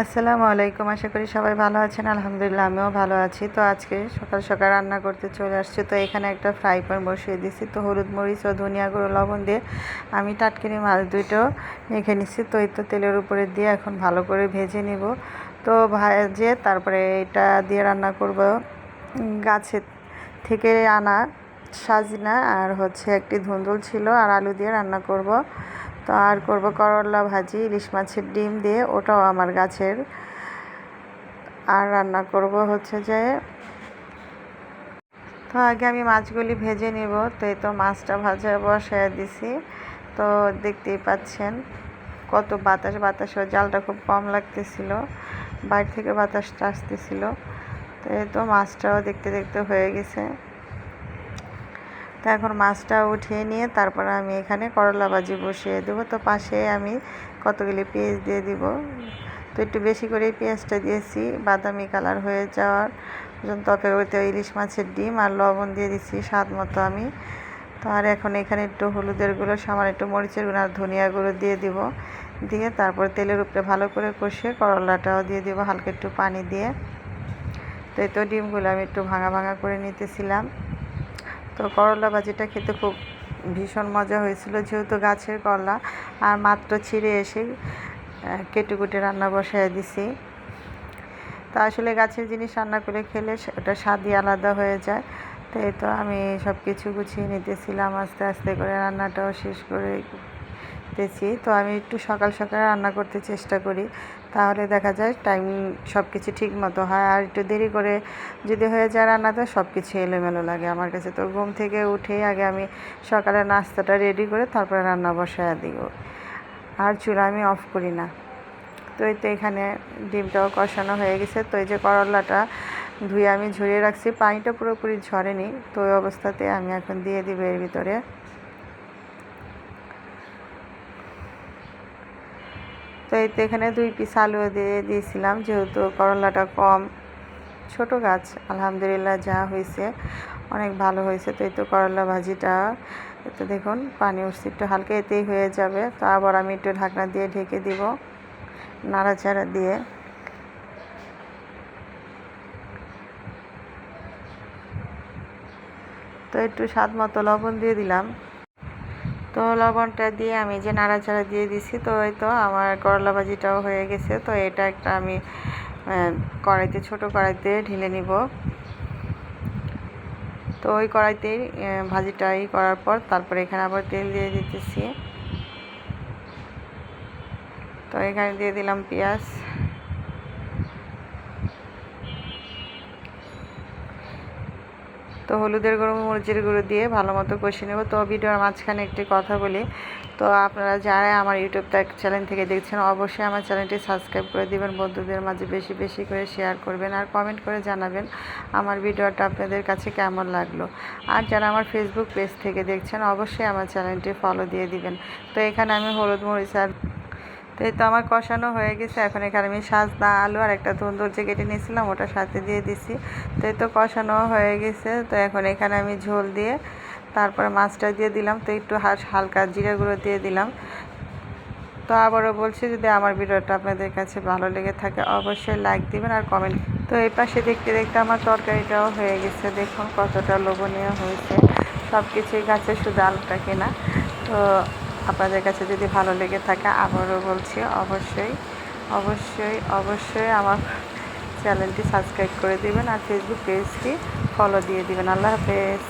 আসসালামু আলাইকুম, আশা করি সবাই ভালো আছেন। আলহামদুলিল্লাহ, আমিও ভালো আছি। তো আজকে সকাল সকাল রান্না করতে চলে আসছি। তো এখানে একটা ফ্রাই প্যান বসিয়ে দিছি। তো হলুদ মরিচ ও ধনিয়া গুঁড়ো, লবণ দিয়ে আমি টাটকিনি মাছ দুটো মেখে নিচ্ছি তো এই তো তেলের উপরে দিয়ে এখন ভালো করে ভেজে নিব। তো ভেজে তারপরে এটা দিয়ে রান্না করব। গাছের থেকে আনা সাজনা আর হচ্ছে একটি ধুন্দুল ছিল আর আলু দিয়ে রান্না করব। তো আর করব করলা ভাজি, ইলিশ মাছের ডিম দিয়ে ওটাও আমার গাছের। আর রান্না করব হচ্ছে যে তো আগে আমি মাছগুলি ভেজে নিব। তো এই তো মাছটা ভাজা বসায় দিছি। তো দেখতেই পাচ্ছেন কত বাতাস বাতাসও জালটা খুব কম লাগতেছিল। বাইরে থেকে বাতাসটা আসতেছিল। তো এই তো মাছটাও দেখতে দেখতে হয়ে গেছে। তো এখন মাছটা উঠিয়ে নিয়ে তারপরে আমি এখানে করলা ভাজি বসিয়ে দেবো। তো পাশে আমি কতগুলি পেঁয়াজ দিয়ে দিব। তো একটু বেশি করে পেঁয়াজটা দিয়েছি। বাদামি কালার হয়ে যাওয়ার পর্যন্ত অপেক্ষা করতে ইলিশ মাছের ডিম আর লবণ দিয়ে দিচ্ছি স্বাদ মতো আমি। তো আর এখন এখানে একটু হলুদের গুঁড়ো, সামান্য একটু মরিচের গুঁড়ো আর ধনিয়া গুঁড়ো দিয়ে দিব। দিয়ে তারপর তেলের উপরে ভালো করে কষিয়ে করলাটাও দিয়ে দিব হালকা একটু পানি দিয়ে। তো এই তো ডিমগুলো আমি একটু ভাঙা ভাঙা করে নিতেছিলাম। তো করলা ভাজিটা খেতে খুব ভীষণ মজা হয়েছিল, যেহেতু গাছের করলা। আর মাত্র ছিঁড়ে এসে কেটে কুটে রান্না বসায় দিছি। তা আসলে গাছের জিনিস রান্না করে খেলে ওটা স্বাদই আলাদা হয়ে যায়। তো এই তো আমি সব কিছু গুছিয়ে নিতেছিলাম, আস্তে আস্তে করে রান্নাটাও শেষ করে দিতেছি তো আমি একটু সকাল সকাল রান্না করতে চেষ্টা করি। তাহলে দেখা যায় টাইম সব কিছু ঠিক মতো হয়। আর একটু দেরি করে যদি হয়ে যায় রান্নাতে সব কিছু এলোমেলো লাগে আমার কাছে। তো ঘুম থেকে উঠেই আগে আমি সকালে নাস্তাটা রেডি করে তারপরে রান্না বসায় দিব। আর চুলা আমি অফ করি না। তো এই তো এখানে ডিমটাও কষানো হয়ে গেছে। তো এই যে করলাটা ধুয়ে আমি ঝরিয়ে রাখছি। পানিটা পুরোপুরি ঝরেনি। তো ওই অবস্থাতে আমি এখন দিয়ে দিব এর ভিতরে। এই তো এখানে দুই পিস আলু দিয়ে দিয়েছিলাম, যেহেতু করলাটা কম। ছোট গাছ, আলহামদুলিল্লাহ যা হয়েছে, অনেক ভালো হয়েছে। তো এই তো করলা ভাজিটা তো দেখুন পানি উঠছে, একটু হালকা এতেই হয়ে যাবে। তো আবার আমি একটু ঢাকনা দিয়ে ঢেকে দিব, নাড়াচাড়া দিয়ে। তো একটু স্বাদ মতো লবণ দিয়ে দিলাম। তো লবণটা দিয়ে আমি যে নাড়াচাড়া দিয়ে দিছি তো এই তো আমার করলা ভাজিটাও হয়ে গেছে। তো এটা একটা আমি কড়াইতে ছোট কড়াইতে ঢেলে নিব। তো ওই কড়াইতেই আহ, ভাজিটা ই করার পর তারপরে এখানে আবার তেল দিয়ে দিতেছি। তো এখানে দিয়ে দিলাম পেঁয়াজ। তো হলুদের গুঁড়ো, মরিচের গুঁড়ো দিয়ে ভালো মতো কষিয়ে নেব। তো ভিডিওর মাঝখানে একটি কথা বলি। তো আপনারা যারা আমার ইউটিউব চ্যানেল থেকে দেখছেন, অবশ্যই আমার চ্যানেলটি সাবস্ক্রাইব করে দিবেন। বন্ধুদের মাঝে বেশি বেশি করে শেয়ার করবেন আর কমেন্ট করে জানাবেন আমার ভিডিওটা আপনাদের কাছে কেমন লাগল। আর যারা আমার ফেসবুক পেজ থেকে দেখছেন, অবশ্যই আমার চ্যানেলটি ফলো দিয়ে দিবেন। তো এখানে আমি হলুদ, মরিচ আর তো এই তো আমার কষানো হয়ে গেছে। এখন এখানে আমি সাজনা, আলু আর একটা তন্দুর যে কেটে নিয়েছিলাম ওটা সাথে দিয়ে দিছি। তো এই তো কষানো হয়ে গেছে। তো এখন এখানে আমি ঝোল দিয়ে তারপরে মাছটা দিয়ে দিলাম। তো একটু হালকা জিরে গুঁড়ো দিয়ে দিলাম। তো আবারও বলছি, যদি আমার ভিডিওটা আপনাদের কাছে ভালো লেগে থাকে, অবশ্যই লাইক দিবেন আর কমেন্ট। তো এই পাশে দেখতে দেখতে আমার তরকারিটাও হয়ে গেছে। দেখুন কতটা লোভনীয় হয়েছে। সব কিছুই গাছে শুধু আলুটা কেনা। তো আপনাদের কাছে যদি ভালো লেগে থাকে, আবারও বলছি অবশ্যই অবশ্যই অবশ্যই আমার চ্যানেলটি সাবস্ক্রাইব করে দিবেন আর ফেসবুক পেজটি ফলো দিয়ে দিবেন। আল্লাহ হাফেজ।